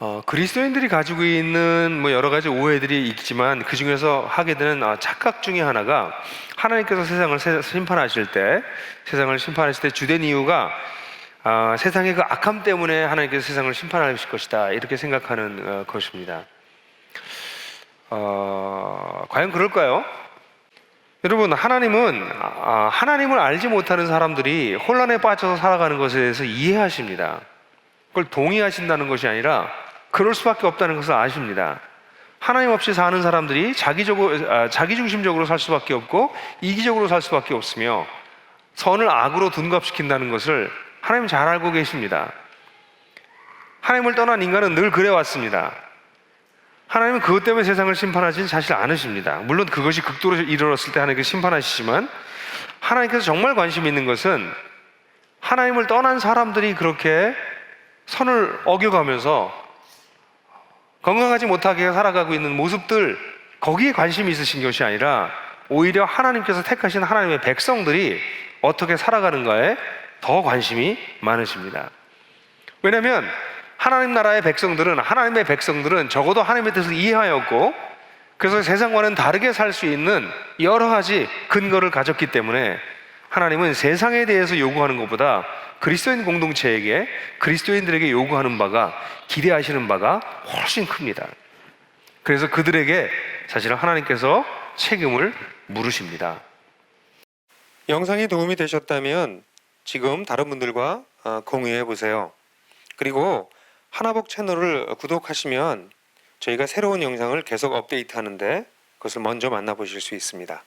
어, 그리스도인들이 가지고 있는 뭐 여러 가지 오해들이 있지만 그 중에서 하게 되는 아, 착각 중에 하나가 하나님께서 세상을 세- 심판하실 때 세상을 심판하실 때 주된 이유가 아, 세상의 그 악함 때문에 하나님께서 세상을 심판하실 것이다 이렇게 생각하는 어, 것입니다. 어, 과연 그럴까요? 여러분 하나님은 아, 하나님을 알지 못하는 사람들이 혼란에 빠져서 살아가는 것에 대해서 이해하십니다. 그걸 동의하신다는 것이 아니라 그럴 수밖에 없다는 것을 아십니다. 하나님 없이 사는 사람들이 자기적으로 아, 자기 중심적으로 살 수밖에 없고 이기적으로 살 수밖에 없으며 선을 악으로 둔갑시킨다는 것을 하나님 잘 알고 계십니다. 하나님을 떠난 인간은 늘 그래 왔습니다. 하나님은 그것 때문에 세상을 심판하지는 사실 않으십니다. 물론 그것이 극도로 이르렀을 때 하나님께서 심판하시지만 하나님께서 정말 관심 있는 것은 하나님을 떠난 사람들이 그렇게 선을 어겨가면서 건강하지 못하게 살아가고 있는 모습들 거기에 관심이 있으신 것이 아니라 오히려 하나님께서 택하신 하나님의 백성들이 어떻게 살아가는가에 더 관심이 많으십니다. 왜냐하면 하나님 나라의 백성들은 하나님의 백성들은 적어도 하나님의 뜻을 이해하였고 그래서 세상과는 다르게 살 수 있는 여러 가지 근거를 가졌기 때문에 하나님은 세상에 대해서 요구하는 것보다 그리스도인 공동체에게 그리스도인들에게 요구하는 바가 기대하시는 바가 훨씬 큽니다. 그래서 그들에게 사실은 하나님께서 책임을 물으십니다. 영상이 도움이 되셨다면 지금 다른 분들과 어, 공유해 보세요. 그리고 하나복 채널을 구독하시면 저희가 새로운 영상을 계속 업데이트 하는데 그것을 먼저 만나보실 수 있습니다.